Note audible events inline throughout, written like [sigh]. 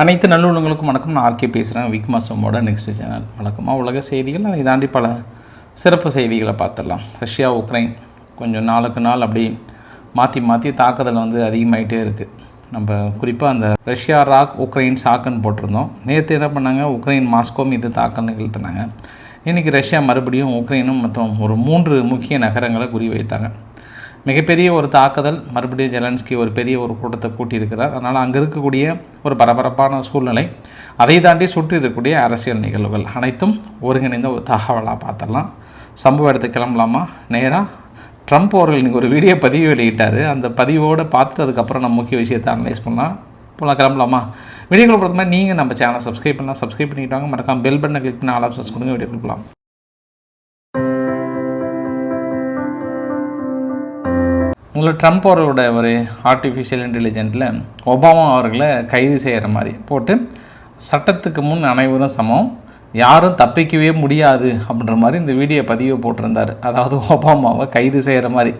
அனைத்து நல்லுள்ளங்களுக்கும் வணக்கம். நான் ஆர்கே பேசுகிறேன் விக் மாசமோட நெக்ஸ்ட் சேனல் வழக்கமாக உலக செய்திகள் அதை தாண்டி பல சிறப்பு செய்திகளை பார்த்துடலாம். ரஷ்யா உக்ரைன் கொஞ்சம் நாளுக்கு நாள் அப்படி மாற்றி மாற்றி தாக்குதல் வந்து அதிகமாகிட்டே இருக்குது நம்ம குறிப்பாக அந்த ரஷ்யா ராக் உக்ரைன் சாக்குன்னு போட்டிருந்தோம். நேற்று என்ன பண்ணாங்க? உக்ரைன் மாஸ்கோ மீது தாக்கல் நிகழ்த்தினாங்க. இன்றைக்கி ரஷ்யா மறுபடியும் உக்ரைனும் மற்றும் ஒரு மூன்று முக்கிய நகரங்களை குறிவைத்தாங்க. மிகப்பெரிய ஒரு தாக்குதல் மறுபடியும் ஜெலன்ஸ்கி ஒரு பெரிய ஒரு கூட்டத்தை கூட்டியிருக்கிறார். அதனால் அங்கே இருக்கக்கூடிய ஒரு பரபரப்பான சூழ்நிலை அதை தாண்டி சுற்றி இருக்கக்கூடிய அரசியல் நிகழ்வுகள் அனைத்தும் ஒருங்கிணைந்த ஒரு தகவலாக பார்த்துடலாம். சம்பவ இடத்துக்கு கிளம்பலாமா? நேராக ட்ரம்ப் அவர்கள் இன்றைக்கி ஒரு வீடியோ பதிவு வெளியிட்டார். அந்த பதிவோடு பார்த்துட்டு அதுக்கப்புறம் நம்ம முக்கிய விஷயத்தை அனலைஸ் பண்ணலாம். போகலாம் கிளம்பலாமா? வீடியோக்களை பொறுத்த மாதிரி நீங்கள் நம்ம சேனலை சப்ஸ்கிரைப் பண்ணலாம். சப்ஸ்கிரைப் பண்ணிட்டாங்க மறக்காம பெல் பட்டனை கிளிக் பண்ணி ஆல் ஆப்ஷன்ஸ் கொடுங்க. வீடியோ கொடுக்கலாம் உங்களை ட்ரம்ப் அவர்களோட ஒரு ஆர்டிஃபிஷியல் இன்டெலிஜென்ட்டில் ஒபாமா அவர்களை கைது செய்கிற மாதிரி போட்டு சட்டத்துக்கு முன் அனைவரும் சமம். யாரும் தப்பிக்கவே முடியாது அப்படின்ற மாதிரி இந்த வீடியோ பதிவை போட்டிருந்தார். அதாவது ஒபாமாவை கைது செய்கிற மாதிரி.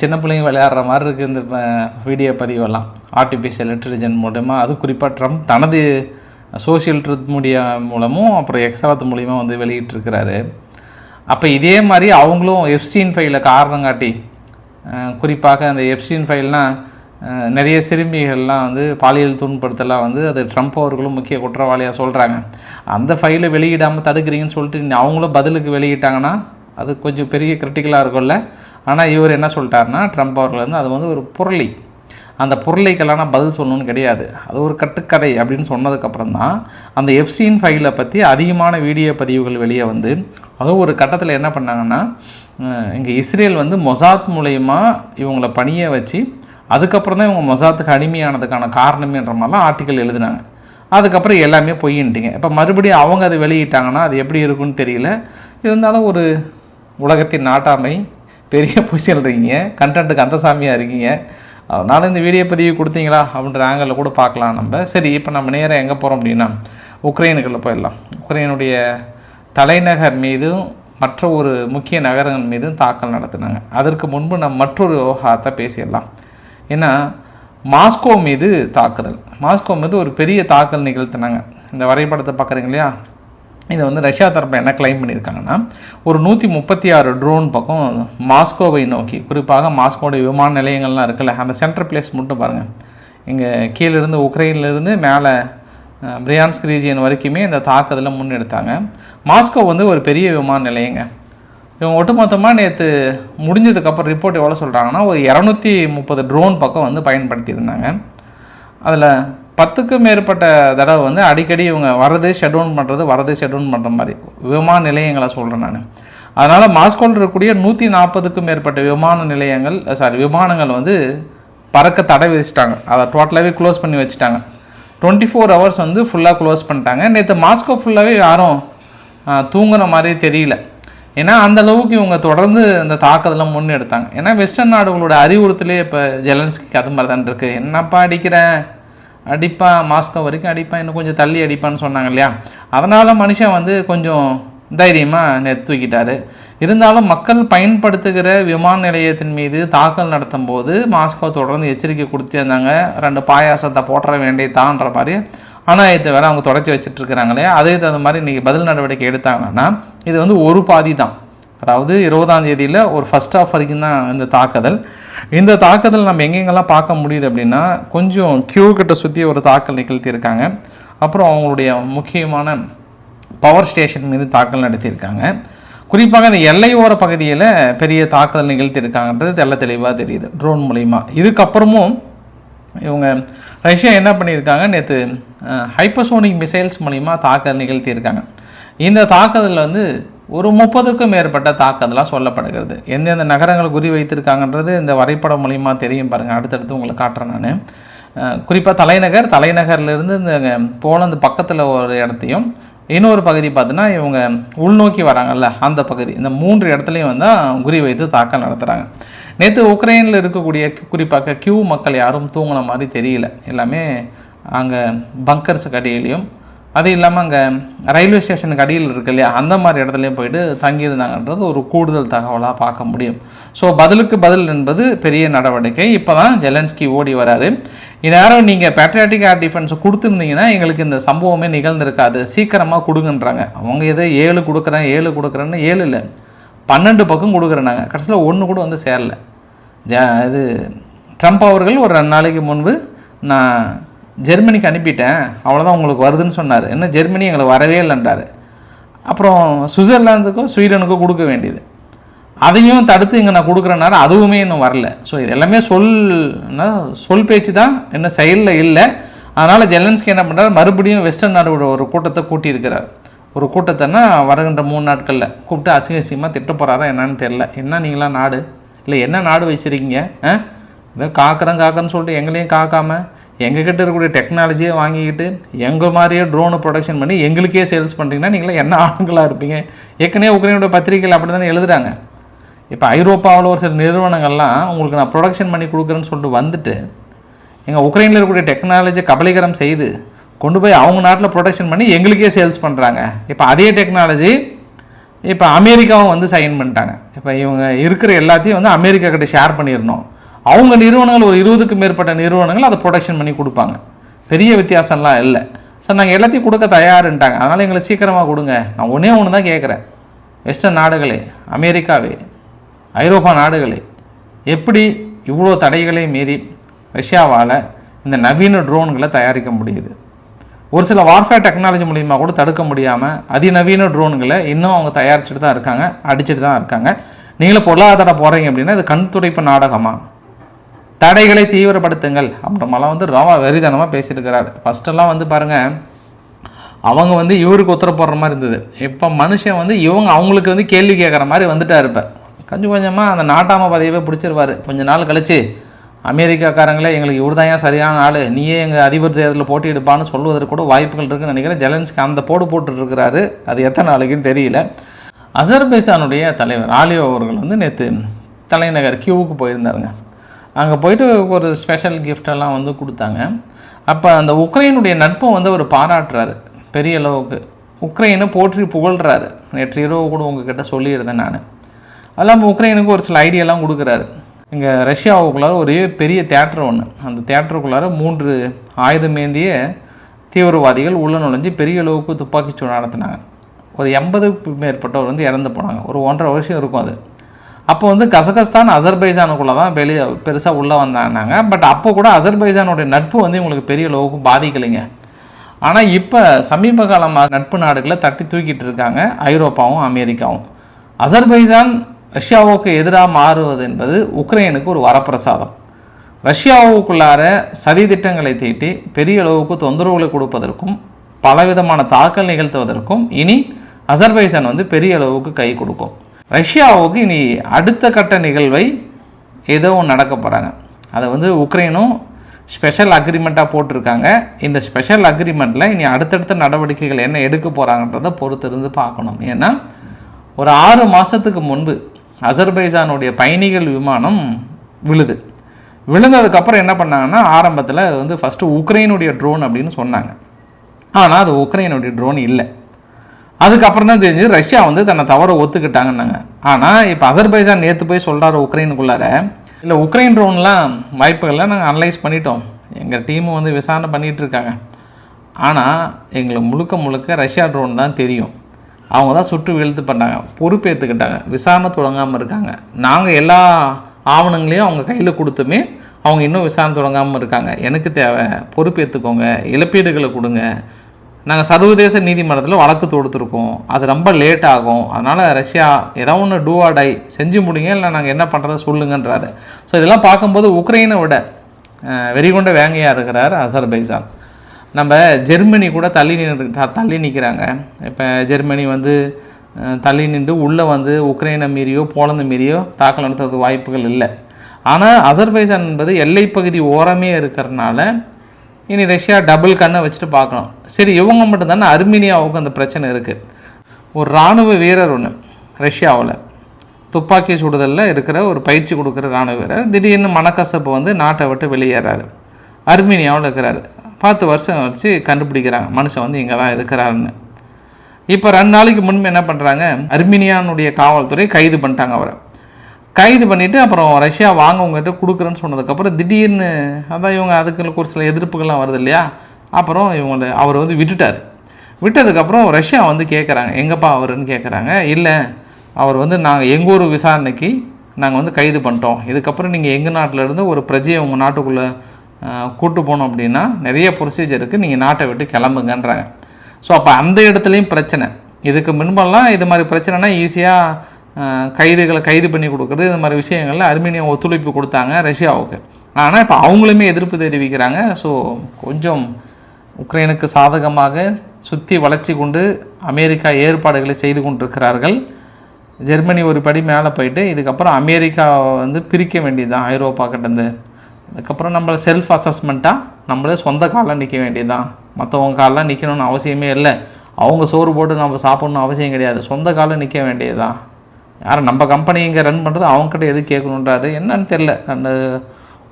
சின்ன பிள்ளைங்க விளையாடுற மாதிரி இருக்குது இந்த வீடியோ பதிவெல்லாம். ஆர்டிஃபிஷியல் இன்டெலிஜென்ட் மூலயமா. அது குறிப்பாக ட்ரம்ப் தனது சோஷியல் ட்ரூத் மீடியா மூலமும் அப்புறம் எக்ஸாத் மூலியமாக வந்து வெளியிட்டிருக்கிறாரு. அப்போ இதே மாதிரி அவங்களும் எஃப்ஸ்டீன் ஃபைல காரணம் காட்டி குறிப்பாக அந்த எப்ஸ்டீன் ஃபைல்னால் நிறைய சிறுமிகள்லாம் வந்து பாலியல் துன்படுத்தலாம் வந்து அது ட்ரம்ப் அவர்களும் முக்கிய குற்றவாளியாக சொல்கிறாங்க அந்த ஃபைலை வெளியிடாமல் தடுக்கிறீங்கன்னு சொல்லிட்டு அவங்களும் பதிலுக்கு வெளியிட்டாங்கன்னா அது கொஞ்சம் பெரிய கிரிட்டிக்கலாக இருக்கும்ல. ஆனால் இவர் என்ன சொல்லிட்டாருன்னா ட்ரம்ப் அவர்கள் வந்து அது வந்து ஒரு புரளி. அந்த பொருளைக்கெல்லாம் நான் பதில் சொல்லணும்னு கிடையாது. அது ஒரு கட்டுக்கதை அப்படின்னு சொன்னதுக்கப்புறம் தான் அந்த எஃப்சியின் ஃபைலை பற்றி அதிகமான வீடியோ பதிவுகள் வெளியே வந்து அதுவும் ஒரு கட்டத்தில் என்ன பண்ணாங்கன்னா இங்கே இஸ்ரேல் வந்து மொசாத் மூலயமா இவங்களை பணியை வச்சு அதுக்கப்புறம் தான் இவங்க மொசாத்துக்கு அடிமையானதுக்கான காரணமேன்ற மாதிரிலாம் ஆர்டிக்கல் எழுதினாங்க. அதுக்கப்புறம் எல்லாமே பொய்யின்ட்டிங்க இப்போ மறுபடியும் அவங்க அதை வெளியிட்டாங்கன்னா அது எப்படி இருக்குன்னு தெரியல. இருந்தாலும் ஒரு உலகத்தின் நாட்டாமை பெரிய பொசிஷன் இருக்கீங்க கண்டென்ட்டுக்கு அந்த சாமியாக இருக்கீங்க அதனால் இந்த வீடியோ பதிவு கொடுத்தீங்களா அப்படின்ற ஆங்கிளில் கூட பார்க்கலாம் நம்ம. சரி இப்போ நம்ம நேராக எங்கே போகிறோம் அப்படின்னா உக்ரைனுக்குள்ளே போயிடலாம். உக்ரைனுடைய தலைநகர் மீதும் மற்ற ஒரு முக்கிய நகரங்கள் மீதும் தாக்கல் நடத்தினாங்க. அதற்கு முன்பு நம்ம மற்றொரு விவகாரத்தை பேசிடலாம். ஏன்னா மாஸ்கோ மீது தாக்குதல். மாஸ்கோ மீது ஒரு பெரிய தாக்கல் நிகழ்த்தினாங்க. இந்த வரைபடத்தை பார்க்குறீங்க இல்லையா? இதை வந்து ரஷ்யா தரப்பு என்ன கிளைம் பண்ணியிருக்காங்கன்னா ஒரு நூற்றி முப்பத்தி ஆறு ட்ரோன் பக்கம் மாஸ்கோவை நோக்கி குறிப்பாக மாஸ்கோட விமான நிலையங்கள்லாம் இருக்குல்ல அந்த சென்டர் பிளேஸ் மட்டும் பாருங்கள் இங்கே கீழிருந்து உக்ரைன்லேருந்து மேலே பிரியான்ஸ் பிரியான்ஸ்க் ரீஜியன் வரைக்குமே இந்த தாக்குதலை முன்னெடுத்தாங்க. மாஸ்கோ வந்து ஒரு பெரிய விமான நிலையங்க. இவங்க ஒட்டுமொத்தமாக நேற்று முடிஞ்சதுக்கப்புறம் ரிப்போர்ட் எவ்வளோ சொல்கிறாங்கன்னா ஒரு இரநூத்தி முப்பது ட்ரோன் பக்கம் வந்து பயன்படுத்தியிருந்தாங்க. அதில் பத்துக்கும் மேற்பட்ட தடவை வந்து அடிக்கடி இவங்க வரது ஷெட்யூன் பண்ணுறது வரது ஷெட்யூன் பண்ணுற மாதிரி. விமான நிலையங்களை சொல்கிறேன் நான். அதனால் மாஸ்கோவில் இருக்கக்கூடிய நூற்றி நாற்பதுக்கும் மேற்பட்ட விமான நிலையங்கள் சாரி விமானங்கள் வந்து பறக்க தடை விதிச்சிட்டாங்க. அதை டோட்டலாகவே க்ளோஸ் பண்ணி வச்சுட்டாங்க. டுவெண்ட்டி ஃபோர் ஹவர்ஸ் வந்து ஃபுல்லாக க்ளோஸ் பண்ணிட்டாங்க. நேற்று மாஸ்கோ ஃபுல்லாகவே யாரும் தூங்குற மாதிரி தெரியல. ஏன்னா அந்த அளவுக்கு இவங்க தொடர்ந்து இந்த தாக்குதலை முன்னெடுத்தாங்க. ஏன்னா வெஸ்டர்ன் நாடுகளோட அறிவுறுத்தலே இப்போ ஜெலன்ஸ்கிக்கு அது மாதிரி தான் இருக்குது என்னப்பா அடிக்கிறேன் அடிப்பான் மாஸ்கோ வரைக்கும் அடிப்பான் இன்னும் கொஞ்சம் தள்ளி அடிப்பான்னு சொன்னாங்க இல்லையா அதனால் மனுஷன் வந்து கொஞ்சம் தைரியமாக நெ தூக்கிட்டாரு. இருந்தாலும் மக்கள் பயன்படுத்துகிற விமான நிலையத்தின் மீது தாக்கல் நடத்தும் போது மாஸ்கோ தொடர்ந்து எச்சரிக்கை கொடுத்துருந்தாங்க. ரெண்டு பாயாசத்தை போட்டுற வேண்டியதான்ற மாதிரி. ஆனால் இதை அவங்க தொடச்சி வச்சுட்டு இருக்கிறாங்களே அதே தகுந்த மாதிரி இன்றைக்கி பதில் நடவடிக்கை எடுத்தாங்கன்னா இது வந்து ஒரு பாதி தான் அதாவது இருபதாம் தேதியில் ஒரு ஃபர்ஸ்ட் ஆஃப் வரைக்கும் தான் இந்த தாக்குதல். இந்த தாக்குதல் நம்ம எங்கெங்கெல்லாம் பார்க்க முடியுது அப்படின்னா கொஞ்சம் கியூ கிட்ட சுற்றி ஒரு தாக்கல் நிகழ்த்தியிருக்காங்க. அப்புறம் அவங்களுடைய முக்கியமான பவர் ஸ்டேஷன் மீது தாக்கல் நடத்தியிருக்காங்க. குறிப்பாக இந்த எல்லையோர பகுதியில் பெரிய தாக்குதல் நிகழ்த்தியிருக்காங்கன்றது தெல்ல தெளிவாக தெரியுது ட்ரோன் மூலிமா இதுக்கப்புறமும் இவங்க ரஷ்யா என்ன பண்ணியிருக்காங்க? நேற்று ஹைப்பர்சோனிக் மிசைல்ஸ் மூலிமா தாக்குதல் நிகழ்த்தியிருக்காங்க. இந்த தாக்குதல் வந்து ஒரு முப்பதுக்கும் மேற்பட்ட தாக்குதலாக சொல்லப்படுகிறது. எந்தெந்த நகரங்கள் குறி வைத்திருக்காங்கன்றது இந்த வரைபடம் மூலிமா தெரியும் பாருங்கள் அடுத்தடுத்து உங்களுக்கு காட்டுறேன் நான். குறிப்பாக தலைநகர் தலைநகர்லேருந்து இந்த போலந்து பக்கத்தில் ஒரு இடத்தையும் இன்னொரு பகுதி பார்த்தீங்கன்னா இவங்க உள்நோக்கி வராங்கல்ல அந்த பகுதி. இந்த மூன்று இடத்துலையும் வந்து குறி வைத்து தாக்கல் நடத்துகிறாங்க நேற்று உக்ரைனில் இருக்கக்கூடிய குறிப்பாக கியூ மக்கள் யாரும் தூங்கின மாதிரி தெரியல. எல்லாமே அங்கே பங்கர்ஸுக்கு கடையிலையும் அது இல்லாமல் அங்கே ரயில்வே ஸ்டேஷனுக்கு அடியில் இருக்கு இல்லையா? அந்த மாதிரி இடத்துலையும் போயிட்டு தங்கியிருந்தாங்கன்றது ஒரு கூடுதல் தகவலாக பார்க்க முடியும். ஸோ பதிலுக்கு பதில் என்பது பெரிய நடவடிக்கை. இப்போ தான் ஜெலன்ஸ்கி ஓடி வராரு. இந்நேரம் நீங்கள் பேட்ரியாட்டிக் ஏர் டிஃபென்ஸ் கொடுத்துருந்தீங்கன்னா எங்களுக்கு இந்த சம்பவமே நிகழ்ந்திருக்காது. சீக்கிரமாக கொடுங்கன்றாங்க. அவங்க ஏதோ ஏழு கொடுக்குறேன் ஏழு கொடுக்குறேன்னு ஏழு இல்லை. பன்னெண்டு பக்கம் கொடுக்குறேனாங்க கடைசியில் ஒன்று கூட வந்து சேரலை. ஜ இது ட்ரம்ப் அவர்கள் ஒரு ரெண்டு நாளைக்கு முன்பு நான் ஜெர்மனிக்கு அனுப்பிட்டேன். அவ்வளோதான் உங்களுக்கு வருதுன்னு சொன்னார். என்ன ஜெர்மனி எங்களுக்கு வரவே இல்லைன்றாரு. அப்புறம் சுவிட்சர்லாந்துக்கும் ஸ்வீடனுக்கும் கொடுக்க வேண்டியது. அதையும் தடுத்து இங்கே நான் கொடுக்குறேனாரு அதுவுமே இன்னும் வரல. ஸோ இது எல்லாமே சொல் சொல் பேச்சு தான். என்ன செயலில் இல்லை. அதனால் ஜெலன்ஸ்கி என்ன பண்ணுறாரு மறுபடியும் வெஸ்டர்ன் நாடோட ஒரு கூட்டத்தை கூட்டியிருக்கிறார். ஒரு கூட்டத்தைன்னா வருகின்ற மூணு நாட்களில். கூப்பிட்டு அசிங்க அசிங்கமாக திட்ட போகிறாரா என்னன்னு தெரில என்ன நீங்களாம் நாடு? இல்லை என்ன நாடு வச்சுருக்கீங்க? ஆ? இதை காக்கிறேன் காக்கிறேன்னு சொல்லிட்டு எங்களையும் காக்காம எங்ககிட்ட இருக்கக்கூடிய டெக்னாலஜியை வாங்கிக்கிட்டு எங்கள் மாதிரியே ட்ரோனு ப்ரொடக்ஷன் பண்ணி எங்களுக்கே சேல்ஸ் பண்ணுறீங்கன்னா நீங்களாம் என்ன ஆண்களாக இருப்பீங்க? ஏற்கனவே உக்ரைனோட பத்திரிகைகள் அப்படி தானே எழுதுறாங்க. இப்போ ஐரோப்பாவில் ஒரு சில நிறுவனங்கள்லாம் உங்களுக்கு நான் ப்ரொடக்ஷன் பண்ணி கொடுக்குறேன்னு சொல்லிட்டு வந்துட்டு எங்கள் உக்ரைனில் இருக்கக்கூடிய டெக்னாலஜி கபலீகரம் செய்து கொண்டு போய் அவங்க நாட்டில் ப்ரொடக்ஷன் பண்ணி எங்களுக்கே சேல்ஸ் பண்ணுறாங்க இப்போ அதே டெக்னாலஜி இப்போ அமெரிக்காவும் வந்து சைன் பண்ணிட்டாங்க. இப்போ இவங்க இருக்கிற எல்லாத்தையும் வந்து அமெரிக்கா கிட்ட ஷேர் பண்ணிடணும். அவங்க நிறுவனங்கள் ஒரு இருபதுக்கும் மேற்பட்ட நிறுவனங்கள் அதை ப்ரொடக்ஷன் பண்ணி கொடுப்பாங்க. பெரிய வித்தியாசம்லாம் இல்லை. சார் நாங்கள் எல்லாத்தையும் கொடுக்க தயாருன்ட்டாங்க. அதனால் எங்களை சீக்கிரமாக கொடுங்க. நான் ஒன்றே ஒன்று தான் கேட்குறேன் வெஸ்டர்ன் நாடுகளே அமெரிக்காவே ஐரோப்பா நாடுகளே எப்படி இவ்வளோ தடைகளை மீறி ரஷ்யாவால் இந்த நவீன ட்ரோன்களை தயாரிக்க முடியுது? ஒரு சில வார்ஃபேர் டெக்னாலஜி மூலிமா கூட தடுக்க முடியாமல் அதிநவீன ட்ரோன்களை இன்னும் அவங்க தயாரிச்சுட்டு தான் இருக்காங்க அடிச்சுட்டு தான் இருக்காங்க. நீங்களும் பொருளாதார போகிறீங்க அப்படின்னா இது கண் துடைப்பு நாடகமாக தடைகளை தீவிரப்படுத்துங்கள். அப்புறமெல்லாம் வந்து ரொம்ப வெறிதனமாக பேசியிருக்கிறார். ஃபஸ்ட்டெல்லாம் வந்து பாருங்கள் அவங்க வந்து இவருக்கு உத்தர போடுற மாதிரி இருந்தது. இப்போ மனுஷன் வந்து இவங்க அவங்களுக்கு வந்து கேள்வி கேட்குற மாதிரி வந்துட்டா இருப்பேன் கொஞ்சம் கொஞ்சமாக அந்த நாட்டாம பதவியே பிடிச்சிருவாரு. கொஞ்ச நாள் கழித்து அமெரிக்காக்காரங்களே எங்களுக்கு இவர் தான் ஏன் சரியான ஆள்? நீயே எங்கள் அதிபர் தேர்தலில் போட்டியிடுப்பான்னு சொல்வதற்கு கூட வாய்ப்புகள் இருக்குன்னு நினைக்கிறேன். ஜெலன்ஸ்கி அந்த போடு போட்டுருக்கிறாரு. அது எத்தனை நாளைக்குன்னு தெரியல. அசர்பைசானுடைய தலைவர் ஆலியோ அவர்கள் வந்து நேற்று தலைநகர் கியூவுக்கு போயிருந்தாருங்க. அங்கே போயிட்டு ஒரு ஸ்பெஷல் கிஃப்டெல்லாம் வந்து கொடுத்தாங்க. அப்போ அந்த உக்ரைனுடைய நட்பை வந்து அவர் பாராட்டுறாரு. பெரிய அளவுக்கு. உக்ரைனை போற்றி புகழ்கிறாரு நேற்று இரவு கூட உங்ககிட்ட சொல்லியிருந்தேன் நான். அதெல்லாம் உக்ரைனுக்கு ஒரு சில ஐடியாலாம் கொடுக்குறாரு. இங்கே ரஷ்யாவுக்குள்ளார ஒரே பெரிய தேட்டர் ஒன்று அந்த தேட்டருக்குள்ளார மூன்று ஆயுதமேந்திய தீவிரவாதிகள் உள்ள நுழைஞ்சு பெரிய அளவுக்கு துப்பாக்கிச்சூடு நடத்தினாங்க. ஒரு எண்பதுக்கு மேற்பட்டவர் வந்து இறந்து போனாங்க. ஒரு ஒன்றரை வருஷம் இருக்கும் அது. அப்போ வந்து கசகஸ்தான் அசர்பைஜானுக்குள்ளே தான் வெளியே பெருசாக உள்ளே வந்தாங்க பட் அப்போ கூட அசர்பைஜானுடைய நட்பு வந்து இவங்களுக்கு பெரிய அளவுக்கு பாதிக்கலைங்க. ஆனால் இப்போ சமீப காலமாக நட்பு நாடுகளை தட்டி தூக்கிட்டு இருக்காங்க ஐரோப்பாவும் அமெரிக்காவும். அசர்பைஜான் ரஷ்யாவுக்கு எதிராக மாறுவது என்பது உக்ரைனுக்கு ஒரு வரப்பிரசாதம். ரஷ்யாவுக்குள்ளார சதி திட்டங்களை தீட்டி பெரிய அளவுக்கு தொந்தரவுகளை கொடுப்பதற்கும் பலவிதமான தாக்கல் நிகழ்த்துவதற்கும் இனி அசர்பைசான் வந்து பெரிய அளவுக்கு கை கொடுக்கும். ரஷ்யாவுக்கு இனி அடுத்த கட்ட நிகழ்வை ஏதோ ஒன்று நடக்க போகிறாங்க அதை வந்து உக்ரைனும் ஸ்பெஷல் அக்ரிமெண்ட்டாக போட்டிருக்காங்க. இந்த ஸ்பெஷல் அக்ரிமெண்ட்டில் இனி அடுத்தடுத்த நடவடிக்கைகள் என்ன எடுக்க போகிறாங்கன்றதை பொறுத்திருந்து பார்க்கணும். ஏன்னா ஒரு ஆறு மாதத்துக்கு முன்பு அசர்பைஜானுடைய பயணிகள் விமானம் விழுது. விழுந்ததுக்கப்புறம் என்ன பண்ணாங்கன்னா ஆரம்பத்தில் அது வந்து ஃபஸ்ட்டு உக்ரைனுடைய ட்ரோன் அப்படின்னு சொன்னாங்க. ஆனால் அது உக்ரைனுடைய ட்ரோன் இல்லை. அதுக்கப்புறம் தான் தெரிஞ்சு ரஷ்யா வந்து தன்னை தவற ஒத்துக்கிட்டாங்கன்னாங்க. ஆனால் இப்போ அசர்பைஜான் நேற்று போய் சொல்கிறாரு உக்ரைனுக்குள்ளார. இல்லை உக்ரைன் ட்ரோன்லாம் வாய்ப்புகள்லாம் நாங்கள் அனலைஸ் பண்ணிட்டோம். எங்கள் டீமும் வந்து விசாரணை பண்ணிகிட்டு இருக்காங்க. ஆனால் எங்களுக்கு முழுக்க முழுக்க ரஷ்யா ட்ரோன் தான் தெரியும். அவங்க தான் சுட்டு வீழ்த்து பண்ணாங்க பொறுப்பேற்றுக்கிட்டாங்க விசாரணை தொடங்காமல் இருக்காங்க. நாங்கள் எல்லா ஆவணங்களையும் அவங்க கையில் கொடுத்துமே அவங்க இன்னும் விசாரணை தொடங்காமல் இருக்காங்க. எனக்கு தேவை பொறுப்பேற்றுக்கோங்க இழப்பீடுகளை கொடுங்க நாங்கள் சர்வதேச நீதிமன்றத்தில் வழக்கு தொடுத்துருக்கோம். அது ரொம்ப லேட் ஆகும். அதனால் ரஷ்யா ஏதோ ஒன்று டூ ஆர் டை செஞ்சு முடிங்க இல்லை நாங்கள் என்ன பண்ணுறது சொல்லுங்கன்றாரு. ஸோ இதெல்லாம் பார்க்கும்போது உக்ரைனை விட வெறிகொண்ட வேங்கையாக இருக்கிறார் அசர்பைசான் நம்ம ஜெர்மனி கூட தள்ளி நின்று த- தள்ளி நிற்கிறாங்க இப்போ ஜெர்மனி வந்து தள்ளி நின்று உள்ளே வந்து உக்ரைனை மீறியோ போலந்து மீறியோ தாக்கல் நடத்துறதுக்கு வாய்ப்புகள் இல்லை. ஆனால் அசர்பைசான் என்பது எல்லைப்பகுதி ஓரமே இருக்கிறனால இனி ரஷ்யா டபுள் கண்ணை வச்சுட்டு பார்க்கணும். சரி இவங்க மட்டும்தானே அர்மீனியாவுக்கும் அந்த பிரச்சனை இருக்குது ஒரு இராணுவ வீரர் ஒன்று ரஷ்யாவில். துப்பாக்கி சுடுதலில் இருக்கிற ஒரு பயிற்சி கொடுக்குற இராணுவ வீரர் திடீர்னு மனக்கசப்பு வந்து நாட்டை விட்டு வெளியேறாரு. அர்மீனியாவில் இருக்கிறாரு. பத்து வருஷம் வச்சு கண்டுபிடிக்கிறாங்க மனுஷன் வந்து இங்கே தான் இருக்கிறாருன்னு. இப்போ ரெண்டு நாளைக்கு முன்பு என்ன பண்ணுறாங்க அர்மீனியானுடைய காவல்துறை கைது பண்ணிட்டாங்க அவரை. கைது பண்ணிவிட்டு அப்புறம் ரஷ்யா வாங்க உங்ககிட்ட கொடுக்குறேன்னு சொன்னதுக்கப்புறம் திடீர்னு அதான் இவங்க அதுக்கு ஒரு சில எதிர்ப்புகள்லாம் வருது இல்லையா? அப்புறம் இவங்க அவர் வந்து விட்டுட்டார். விட்டதுக்கப்புறம் ரஷ்யா வந்து கேட்குறாங்க எங்கப்பா அவருன்னு கேட்குறாங்க இல்லை அவர் வந்து நாங்கள் எங்கள் ஊர் விசாரணைக்கு நாங்கள் வந்து கைது பண்ணிட்டோம். இதுக்கப்புறம் நீங்கள் எங்கள் நாட்டிலேருந்து ஒரு பிரஜையை உங்கள் நாட்டுக்குள்ளே கூட்டு போனோம் அப்படின்னா நிறைய ப்ரொசீஜர் இருக்குது நீங்கள் நாட்டை விட்டு கிளம்புங்கன்றாங்க. ஸோ அப்போ அந்த இடத்துலையும் பிரச்சனை. இதுக்கு முன்பெல்லாம் இது மாதிரி பிரச்சனைனா ஈஸியாக கைதுகளை கைது பண்ணி கொடுக்குறது இந்த மாதிரி விஷயங்களில் அர்மீனியா ஒத்துழைப்பு கொடுத்தாங்க ரஷ்யாவுக்கு. ஆனால் இப்போ அவங்களுமே எதிர்ப்பு தெரிவிக்கிறாங்க. ஸோ கொஞ்சம் உக்ரைனுக்கு சாதகமாக சுற்றி வளர்ச்சி கொண்டு அமெரிக்கா ஏற்பாடுகளை செய்து கொண்டிருக்கிறார்கள். ஜெர்மனி ஒரு படி மேலே போயிட்டு இதுக்கப்புறம் அமெரிக்கா வந்து பிரிக்க வேண்டியதுதான் ஐரோப்பா கிட்டேருந்து அதுக்கப்புறம் நம்மளை செல்ஃப் அசஸ்மெண்ட்டாக நம்மளே சொந்த காலில் நிற்க வேண்டியதுதான். மற்றவங்க காலெலாம் நிற்கணும்னு அவசியமே இல்லை. அவங்க சோறு போட்டு நம்ம சாப்பிட்ணும் அவசியம் கிடையாது. சொந்த காலில் நிற்க வேண்டியதுதான். யாரும் நம்ம கம்பெனி இங்கே ரன் பண்ணுறது அவங்ககிட்ட எது கேட்கணுன்றாரு என்னன்னு தெரில ரெண்டு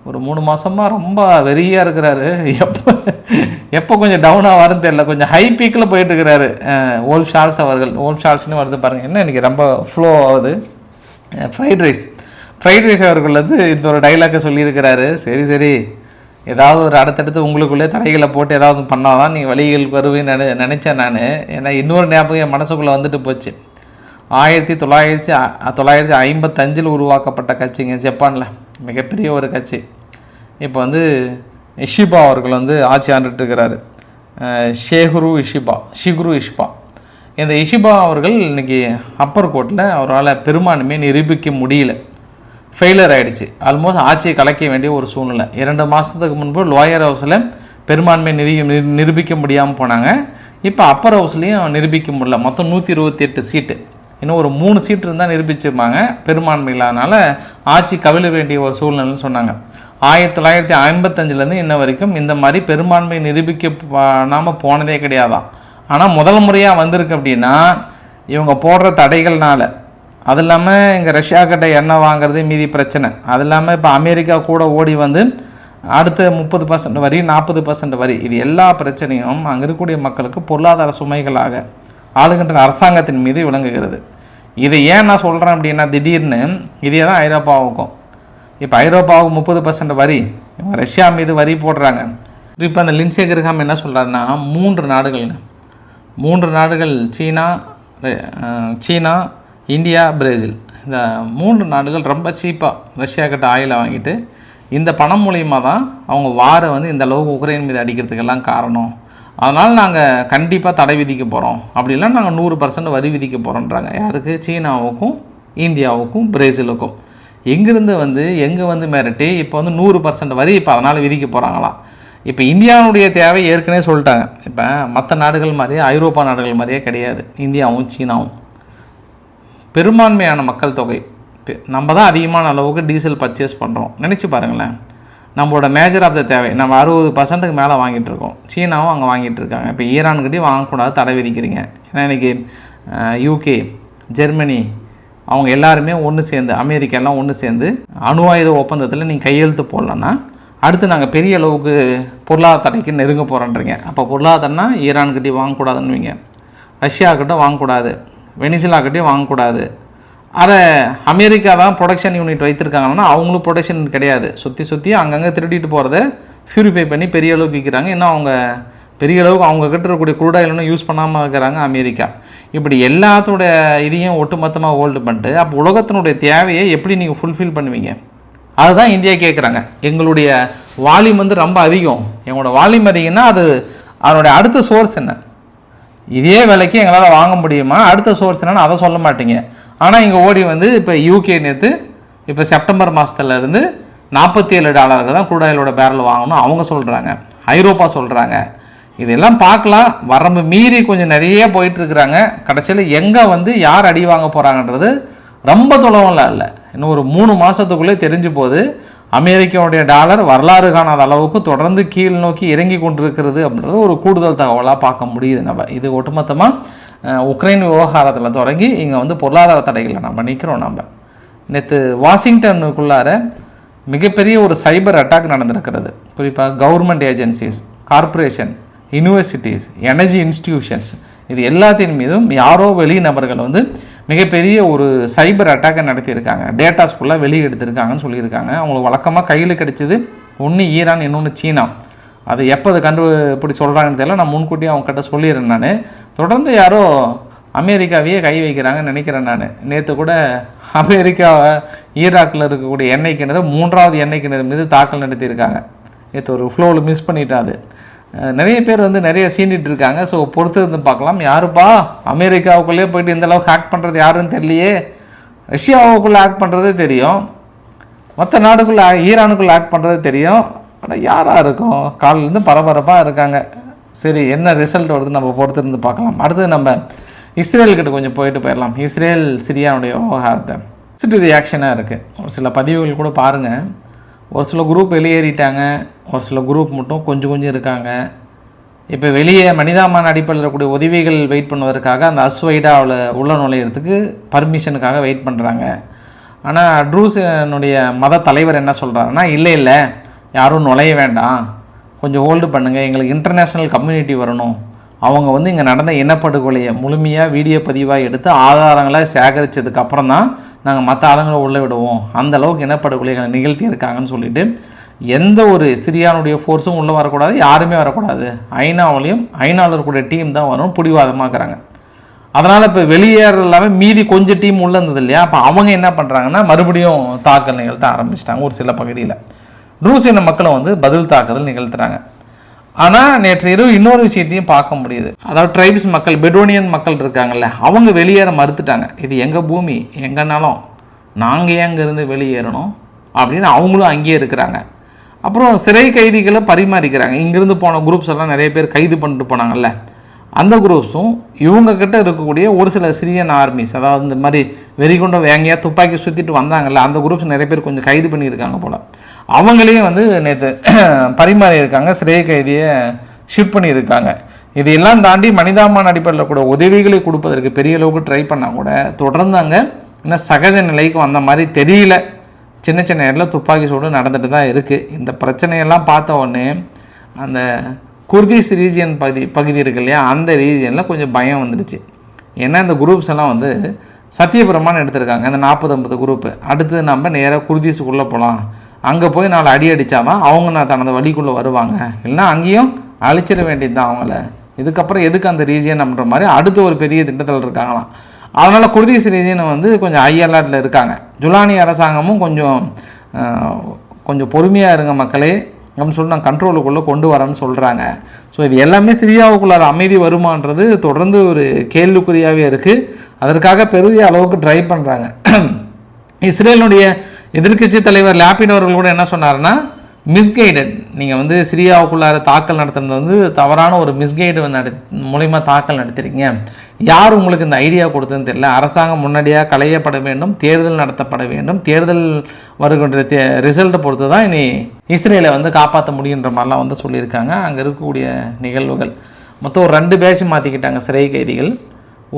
ஒரு மூணு மாதமாக ரொம்ப வெறியாக இருக்கிறாரு. எப்போ எப்போ கொஞ்சம் டவுன் ஆவாருன்னு தெரில கொஞ்சம் ஹை பீக்கில் போயிட்டுருக்கிறாரு ஓல் ஷால்ஸ் அவர்கள். ஓல் ஷால்ஸ்னு வருது பாருங்கள் என்ன இன்றைக்கி ரொம்ப ஃப்ளோ ஆகுது? ஃப்ரைட் ரைஸ் ஃப்ரைட் ரைஸ் அவர்கள் வந்து இந்த ஒரு டைலாக்கை சொல்லியிருக்கிறாரு. சரி சரி. ஏதாவது ஒரு அடுத்தடுத்து உங்களுக்குள்ளே தடைகளை போட்டு ஏதாவது பண்ணால் தான் நீங்கள் வழிகள் வருவேன்னு நினை நினச்சேன் நான். ஏன்னா இன்னொரு ஞாபகம் என் மனசுக்குள்ளே வந்துட்டு போச்சு. ஆயிரத்தி தொள்ளாயிரத்தி தொள்ளாயிரத்தி ஐம்பத்தஞ்சில் உருவாக்கப்பட்ட கட்சிங்க ஜப்பானில். மிகப்பெரிய ஒரு கட்சி. இப்போ வந்து இஷிபா அவர்கள் வந்து ஆட்சி ஆண்டுட்டுருக்கிறாரு. Shigeru Ishiba Shigeru Ishiba. இந்த இஷிபா அவர்கள் இன்றைக்கி அப்பர் கோர்ட்டில் அவரால் பெரும்பான்மையை நிரூபிக்க முடியல. ஃபெயிலர் ஆகிடுச்சு ஆல்மோஸ்ட் ஆட்சியை கலைக்க வேண்டிய ஒரு சூழ்நிலை. இரண்டு மாதத்துக்கு முன்பு லோயர் ஹவுஸில் பெரும்பான்மை நிரூ நிரூ- நிரூபிக்க முடியாமல் போனாங்க. இப்போ அப்பர் ஹவுஸ்லேயும் நிரூபிக்க முடியல. மொத்தம் நூற்றி இருபத்தி எட்டு சீட்டு. இன்னும் ஒரு மூணு சீட்டு இருந்தால் நிரூபிச்சிருப்பாங்க. பெரும்பான்மை இல்லாதனால ஆட்சி கவிழ வேண்டிய ஒரு சூழ்நிலைன்னு சொன்னாங்க. ஆயிரத்தி தொள்ளாயிரத்தி ஐம்பத்தஞ்சிலேருந்து இன்ன வரைக்கும் இந்த மாதிரி பெரும்பான்மை நிரூபிக்க போனதே கிடையாதான் ஆனால் முதல் முறையாக வந்திருக்கு அப்படின்னா இவங்க போடுற தடைகள்னால. அது இல்லாமல் இங்கே ரஷ்யா கிட்ட எண்ணெய் வாங்குறது மீதி பிரச்சனை. அது இல்லாமல் இப்போ அமெரிக்கா கூட ஓடி வந்து அடுத்த முப்பது பர்சன்ட் வரி நாற்பது பர்சன்ட் வரி இது எல்லா பிரச்சனையும் அங்கே இருக்கக்கூடிய மக்களுக்கு பொருளாதார சுமைகளாக ஆளுகின்ற அரசாங்கத்தின் மீது விளங்குகிறது. இதை ஏன் நான் சொல்கிறேன் அப்படின்னா திடீர்னு இதே தான் ஐரோப்பாவுக்கும். இப்போ ஐரோப்பாவுக்கு முப்பது பர்சன்ட் வரி ரஷ்யா மீது வரி போடுறாங்க. இப்போ அந்த லின்சே கிரகாம் என்ன சொல்கிறாருன்னா மூன்று நாடுகள்ங்க மூன்று நாடுகள் சீனா சீனா இந்தியா பிரேசில். இந்த மூன்று நாடுகள் ரொம்ப சீப்பாக ரஷ்யா கிட்ட ஆயிலை வாங்கிட்டு இந்த பணம் மூலியமாக தான் அவங்க வாரை வந்து இந்த அளவுக்கு உக்ரைன் மீது அடிக்கிறதுக்கெல்லாம் காரணம். அதனால் நாங்கள் கண்டிப்பாக தடை விதிக்க போகிறோம் அப்படிலாம் நாங்கள் நூறு பர்சன்ட் வரி விதிக்க போகிறோன்றாங்க யாருக்கு? சீனாவுக்கும் இந்தியாவுக்கும் பிரேசிலுக்கும். எங்கேருந்து வந்து எங்கே வந்து மிரட்டி இப்போ வந்து நூறு பர்சன்ட் வரி இப்போ அதனால் விதிக்க போகிறாங்களாம் இப்போ இந்தியாவுடைய தேவை ஏற்கனவே சொல்லிட்டாங்க. இப்போ மற்ற நாடுகள் மாதிரியே ஐரோப்பா நாடுகள் மாதிரியே கிடையாது. இந்தியாவும் சீனாவும். பெரும்பான்மையான மக்கள் தொகை. நம்ம தான் அதிகமான அளவுக்கு டீசல் பர்ச்சேஸ் பண்ணுறோம் நினச்சி பாருங்களேன். நம்மளோட மேஜர் ஆஃப் த தேவை. நம்ம அறுபது பர்சன்ட்டுக்கு மேலே வாங்கிட்டு இருக்கோம். சீனாவும் அங்கே வாங்கிட்டு இருக்காங்க. இப்போ ஈரான்கிட்டையும் வாங்கக்கூடாது தடை விதிக்கிறீங்க. ஏன்னா இன்றைக்கி யூகே ஜெர்மனி அவங்க எல்லாருமே ஒன்று சேர்ந்து அமெரிக்காலாம் ஒன்று சேர்ந்து அணு ஆயுத ஒப்பந்தத்தில் நீங்கள் கையெழுத்து போடலன்னா அடுத்து நாங்கள் பெரிய அளவுக்கு பொருளாதார தடைக்கு நெருங்க போகிறோன்றீங்க அப்போ பொருளாதாரம்னா ஈரான்கிட்டையும் வாங்கக்கூடாதுன்னுவீங்க. ரஷ்யாக்கிட்ட வாங்கக்கூடாது. வெனிசுலாக்கிட்டையும் வாங்கக்கூடாது. அதை அமெரிக்கா தான் ப்ரொடக்ஷன் யூனிட் வைத்திருக்காங்கன்னா அவங்களும் ப்ரொடக்ஷன் கிடையாது. சுற்றி சுற்றி அங்கங்கே திருடிட்டு போகிறத ப்யூரிஃபை பண்ணி பெரிய அளவுக்கு விற்கிறாங்க இன்னும் அவங்க பெரிய அளவுக்கு அவங்க கிட்ட இருக்கக்கூடிய crude யூஸ் பண்ணாமல் இருக்கிறாங்க அமெரிக்கா. இப்படி எல்லாத்தோட இதையும் ஒட்டுமொத்தமாக ஹோல்டு பண்ணிட்டு அப்போ உலகத்தினுடைய தேவையை எப்படி நீங்கள் ஃபுல்ஃபில் பண்ணுவீங்க? அதுதான் இந்தியா கேட்குறாங்க எங்களுடைய வால்யூம் வந்து ரொம்ப அதிகம். எங்களோட வால்யூம் அதிகம்னா அது அதனுடைய அடுத்த சோர்ஸ் என்ன? இதே விலைக்கு எங்களால் வாங்க முடியுமா? அடுத்த சோர்ஸ் என்னன்னு அதை சொல்ல மாட்டீங்க. ஆனால் இங்கே ஓடி வந்து இப்போ யூகே நேற்று இப்போ செப்டம்பர் மாதத்துலேருந்து நாற்பத்தி ஏழு டாலருக்கு தான் குரூடாயிலோட பேரல் வாங்கணும் அவங்க சொல்கிறாங்க ஐரோப்பா சொல்கிறாங்க இதெல்லாம் பார்க்கலாம். வரம்பு மீறி கொஞ்சம் நிறைய போயிட்டுருக்குறாங்க. கடைசியில் எங்கே வந்து யார் அடி வாங்க போகிறாங்கன்றது ரொம்ப தொலைவெல்லாம் இல்லை. இன்னும் ஒரு மூணு மாதத்துக்குள்ளே தெரிஞ்சு போது அமெரிக்காவுடைய டாலர் வரலாறு காணாத அளவுக்கு தொடர்ந்து கீழ் நோக்கி இறங்கி கொண்டிருக்கிறது அப்படின்றது ஒரு கூடுதல் தகவலாக பார்க்க முடியுது நம்ம. இது ஒட்டுமொத்தமாக உக்ரைன் விவகாரத்தில் தொடங்கி இங்கே வந்து பொருளாதார தடைகளை நம்ம நிற்கிறோம் நம்ம நேற்று வாஷிங்டனுக்குள்ளார மிகப்பெரிய ஒரு சைபர் அட்டாக் நடந்திருக்கிறது. குறிப்பாக government agencies corporation universities energy institutions இது எல்லாத்தின் மீதும் யாரோ வெளி நபர்கள் வந்து மிகப்பெரிய ஒரு சைபர் அட்டாக்கை நடத்தியிருக்காங்க. டேட்டாஸ் ஃபுல்லாக வெளியே எடுத்திருக்காங்கன்னு சொல்லியிருக்காங்க. அவங்களுக்கு வழக்கமாக கையில் கிடைச்சது ஒன்று ஈரான் இன்னொன்று சீனா. அது எப்போ அதை கண்டுபிடி சொல்கிறாங்கன்னு தெரியல. நான் முன்கூட்டியே அவங்ககிட்ட சொல்லிடுறேன் நான். தொடர்ந்து யாரோ அமெரிக்காவையே கை வைக்கிறாங்கன்னு நினைக்கிறேன் நான். நேற்று கூட அமெரிக்காவை ஈராக்கில் இருக்கக்கூடிய எண்ணெய் கிணறு மூன்றாவது எண்ணெய் கிணறு மீது தாக்கல் நடத்தியிருக்காங்க. நேற்று ஒரு ஃப்ளோவில் மிஸ் பண்ணிட்டேன் அது. நிறைய பேர் வந்து நிறைய சீண்டிட்டு இருக்காங்க. ஸோ பொறுத்து இருந்து பார்க்கலாம். யாருப்பா? அமெரிக்காவுக்குள்ளேயே போயிட்டு இந்த அளவுக்கு ஹேக் பண்ணுறது யாருன்னு தெரியலையே. ரஷ்யாவுக்குள்ளே ஹேக் பண்ணுறது தெரியும். மற்ற நாடுக்குள்ளே ஈரானுக்குள்ளே ஹேக் பண்ணுறது தெரியும். ஆனால் யாராக இருக்கும்? காலிலேருந்து பரபரப்பாக இருக்காங்க. சரி என்ன ரிசல்ட் வருது நம்ம பொறுத்து இருந்து பார்க்கலாம். அடுத்து நம்ம இஸ்ரேல்கிட்ட கொஞ்சம் போயிட்டு போயிடலாம். இஸ்ரேல் சிரியானுடைய விவகாரத்தை. சிட்டு ரியாக்ஷனாக இருக்குது ஒரு சில பதிவுகள் கூட பாருங்கள் ஒரு சில குரூப் வெளியேறிட்டாங்க. ஒரு சில குரூப் மட்டும் கொஞ்சம் கொஞ்சம் இருக்காங்க. இப்போ வெளியே மனிதாமான அடிப்படையில் இருக்கக்கூடிய உதவிகள் வெயிட் பண்ணுவதற்காக அந்த அஸ்வைடாவில் உள்ள நுழையிறதுக்கு பர்மிஷனுக்காக வெயிட் பண்ணுறாங்க ஆனால் ட்ரூஸனுடைய மத தலைவர் என்ன சொல்கிறாருன்னா இல்லை இல்லை. யாரும் நுழைய வேண்டாம். கொஞ்சம் ஹோல்டு பண்ணுங்கள் எங்களுக்கு இன்டர்நேஷ்னல் கம்யூனிட்டி வரணும். அவங்க வந்து இங்கே நடந்த இனப்படுகொலையை முழுமையாக வீடியோ பதிவாக எடுத்து ஆதாரங்களை சேகரித்ததுக்கப்புறம் தான் நாங்கள் மற்ற ஆளுங்களை உள்ளே விடுவோம். அந்த அளவுக்கு இனப்படுகொலைகளை நிகழ்த்தி இருக்காங்கன்னு சொல்லிட்டு எந்த ஒரு சிரியானுடைய ஃபோர்ஸும் உள்ளே வரக்கூடாது யாருமே வரக்கூடாது. ஐநாவிலையும் ஐநாவில் இருக்கக்கூடிய டீம் தான் வரும் பிடிவாதமாக்குறாங்க. அதனால் இப்போ வெளியேற இல்லாமல் மீதி கொஞ்சம் டீம் உள்ளே இருந்தது இல்லையா? அப்போ அவங்க என்ன பண்ணுறாங்கன்னா மறுபடியும் தாக்கல் நிகழ்த்த ஆரம்பிச்சிட்டாங்க ஒரு சில பகுதியில். ரூசின மக்களும் வந்து பதில் தாக்குதல் நிகழ்த்துறாங்க. ஆனால் நேற்று இரவு இன்னொரு விஷயத்தையும் பார்க்க முடியுது. அதாவது ட்ரைப்ஸ் மக்கள் பெடோனியன் மக்கள் இருக்காங்கல்ல அவங்க வெளியேற மறுத்துட்டாங்க. இது எங்கள் பூமி? எங்கள் நாங்கள் ஏன் இருந்து வெளியேறணும்? அப்படின்னு அவங்களும் அங்கேயே இருக்கிறாங்க. அப்புறம் சிறை கைதிகளை பரிமாறிக்கிறாங்க. இங்கேருந்து போன குரூப்ஸ் எல்லாம் நிறைய பேர் கைது பண்ணிட்டு போனாங்கல்ல. அந்த குரூப்ஸும் இவங்கக்கிட்ட இருக்கக்கூடிய ஒரு சில சிரியன் ஆர்மிஸ் அதாவது இந்த மாதிரி வெறிகுண்ட வேங்கையாக துப்பாக்கி சுற்றிட்டு வந்தாங்கல்ல அந்த குரூப்ஸ் நிறைய பேர் கொஞ்சம் கைது பண்ணியிருக்காங்க போல். அவங்களையும் வந்து நேற்று [clears throat] பரிமாறியிருக்காங்க சிறை கைதியை ஷிப் பண்ணியிருக்காங்க. இதையெல்லாம் தாண்டி மனிதாமான அடிப்படையில் கூட உதவிகளை கொடுப்பதற்கு பெரிய அளவுக்கு ட்ரை பண்ணால் கூட தொடர்ந்து அங்கே இன்னும் சகஜ நிலைக்கு வந்த மாதிரி தெரியல. சின்ன சின்ன இடத்துல துப்பாக்கி சூடு நடந்துட்டு தான் இருக்குது இந்த பிரச்சனையெல்லாம் பார்த்த உடனே அந்த குர்திஸ் ரீஜியன் பகுதி பகுதி இருக்கு இல்லையா? அந்த ரீஜியனில் கொஞ்சம் பயம் வந்துடுச்சு. ஏன்னா இந்த குரூப்ஸ் எல்லாம் வந்து சத்தியபிரமான்னு எடுத்திருக்காங்க. இந்த நாற்பது ஐம்பது குரூப்பு அடுத்து நம்ம நேராக குர்தீஸுக்குள்ளே போகலாம் அங்கே போய் நாலு அடி அடித்தாதான் அவங்க நான் தனது வழிக்குள்ளே வருவாங்க. இல்லைன்னா அங்கேயும் அழிச்சிட வேண்டியது தான் அவங்கள. இதுக்கப்புறம் எதுக்கு அந்த ரீஜியன் அப்படின்ற மாதிரி அடுத்து ஒரு பெரிய திட்டத்தில் இருக்காங்களாம். அதனால் குர்தீஸ் ரீஜியனை வந்து கொஞ்சம் ஹை அலர்ட்டில் இருக்காங்க. ஜுலானி அரசாங்கமும் கொஞ்சம் கொஞ்சம் பொறுமையாக இருங்க மக்களே. அப்படின்னு சொல்லி நான் கண்ட்ரோலுக்குள்ளே கொண்டு வரேன்னு சொல்கிறாங்க ஸோ இது எல்லாமே சிரியாவுக்குள்ளார அமைதி வருமான்றது தொடர்ந்து ஒரு கேள்விக்குறியாகவே இருக்குது அதற்காக பெரிய அளவுக்கு ட்ரை பண்ணுறாங்க [clears throat] இஸ்ரேலுடைய எதிர்க்கட்சி தலைவர் லாபிட் அவர்கள் கூட என்ன சொன்னார்னா மிஸ்கைடட் நீங்கள் வந்து சிரியாவுக்குள்ளார தாக்கல் நடத்துறது வந்து தவறான ஒரு மிஸ்கைடு நட மூலிமா தாக்கல் நடத்திருக்கீங்க. யார் உங்களுக்கு இந்த ஐடியா கொடுத்ததுன்னு தெரியல. அரசாங்கம் முன்னாடியாக களையப்பட வேண்டும் தேர்தல் நடத்தப்பட வேண்டும் தேர்தல் வருகின்ற தே ரிசல்ட்டை பொறுத்து தான் இனி இஸ்ரேலை வந்து காப்பாற்ற முடியுன்ற மாதிரிலாம் வந்து சொல்லியிருக்காங்க. அங்கே இருக்கக்கூடிய நிகழ்வுகள். மொத்தம் ஒரு ரெண்டு பேச்சு மாற்றிக்கிட்டாங்க சிறை கைதிகள்.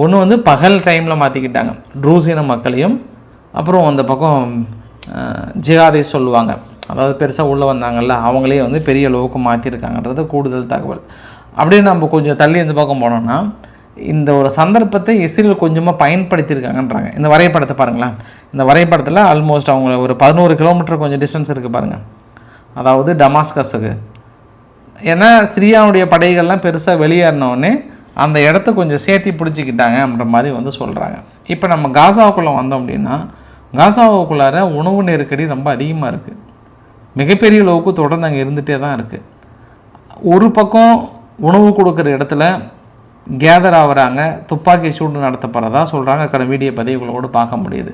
ஒன்று வந்து பகல் டைமில் மாற்றிக்கிட்டாங்க ட்ரூசின மக்களையும். அப்புறம் அந்த பக்கம் ஜிகாதை சொல்லுவாங்க. அதாவது பெருசாக உள்ளே வந்தாங்கள்ல அவங்களே வந்து பெரிய அளவுக்கு மாற்றிருக்காங்கன்றது கூடுதல் தகவல். அப்படியே நம்ம கொஞ்சம் தள்ளி இந்த பக்கம் போனோம்னா இந்த ஒரு சந்தர்ப்பத்தை இஸ்ரேல் கொஞ்சமாக பயன்படுத்தியிருக்காங்கன்றாங்க. இந்த வரைபடத்தை பாருங்களேன். இந்த வரைபடத்தில் ஆல்மோஸ்ட் அவங்க ஒரு பதினோரு கிலோமீட்டர் கொஞ்சம் டிஸ்டன்ஸ் இருக்குது பாருங்கள் அதாவது டமாஸ்கஸுக்கு ஏன்னா சிரியாவுடைய படைகள்லாம் பெருசாக வெளியேறினோடனே அந்த இடத்த கொஞ்சம் சேர்த்தி பிடிச்சிக்கிட்டாங்க அப்படின்ற மாதிரி வந்து சொல்கிறாங்க இப்போ நம்ம காசாவுக்குள்ளே வந்தோம் அப்படின்னா காசாவுக்குள்ளார உணவு நெருக்கடி ரொம்ப அதிகமாக இருக்குது மிகப்பெரிய அளவுக்கு தொடர்ந்து அங்கே இருந்துகிட்டே தான் இருக்குது ஒரு பக்கம் உணவு கொடுக்குற இடத்துல கேதர் ஆகுறாங்க துப்பாக்கி சூடு நடத்தப்படுறதா சொல்கிறாங்க கடை வீடியோ பதிவுகளோடு பார்க்க முடியுது.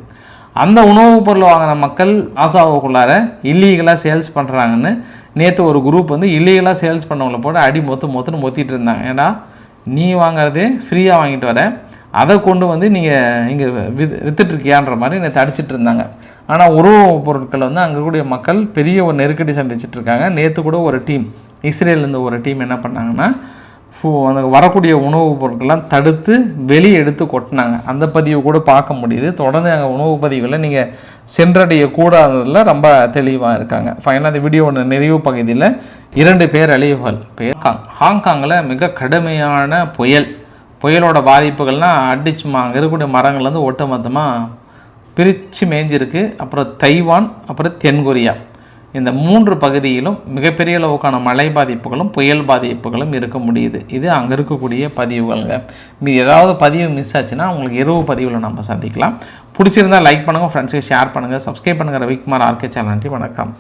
அந்த உணவுப் பொருள் வாங்கின மக்கள் ஆசாவுக்குள்ளார இல்லீகலாக சேல்ஸ் பண்ணுறாங்கன்னு நேற்று ஒரு குரூப் வந்து இல்லீகலாக சேல்ஸ் பண்ணவங்கள போட்டு அடி மொத்து மொத்துன்னு மொத்திட்டு இருந்தாங்க. ஏன்னா நீ வாங்குறதே ஃப்ரீயாக வாங்கிட்டு வர. அதை கொண்டு வந்து நீங்கள் இங்கே வித் வித்துட்ருக்கியான்ற மாதிரி நேற்று அடிச்சிட்டு இருந்தாங்க. ஆனால் உணவு பொருட்கள் வந்து அங்கே கூடிய மக்கள் பெரிய ஒரு நெருக்கடி சந்திச்சுட்டு இருக்காங்க நேற்று கூட ஒரு டீம் இஸ்ரேலேருந்து ஒரு டீம் என்ன பண்ணாங்கன்னா ஃபு அந்த வரக்கூடிய உணவுப் பொருட்கள்லாம் தடுத்து வெளியே எடுத்து கொட்டினாங்க. அந்த பதிவு கூட பார்க்க முடியுது. தொடர்ந்து அங்கே உணவு பதிவுகளை நீங்கள் சென்றடைய கூடாததில் ரொம்ப தெளிவாக இருக்காங்க. ஃபைனலாக அந்த வீடியோட நிறைவு பகுதியில் இரண்டு பேர் அழிவுகள். பேர் ஹாங்காங்கில் மிக கடுமையான புயல். புயலோட பாதிப்புகள்னால் அடிச்சுமா அங்கே இருக்கக்கூடிய மரங்கள்லேருந்து ஒட்டுமொத்தமாக பிரித்து மேய்ஞ்சிருக்கு அப்புறம் தைவான் அப்புறம் தென்கொரியா இந்த மூன்று பகுதியிலும் மிகப்பெரிய அளவுக்கான மழை பாதிப்புகளும் புயல் பாதிப்புகளும் இருக்க முடியுது. இது அங்கே இருக்கக்கூடிய பதிவுகள்ங்க. மீ ஏதாவது பதிவு மிஸ் ஆச்சுன்னா உங்களுக்கு இரவு பதிவில் நம்ம சந்திக்கலாம். பிடிச்சிருந்தா லைக் பண்ணுங்கள் ஃப்ரெண்ட்ஸுக்கு ஷேர் பண்ணுங்கள் சப்ஸ்கிரைப் பண்ணுங்கள் ரவிக்குமார் ஆர்கே சேனல் வணக்கம்.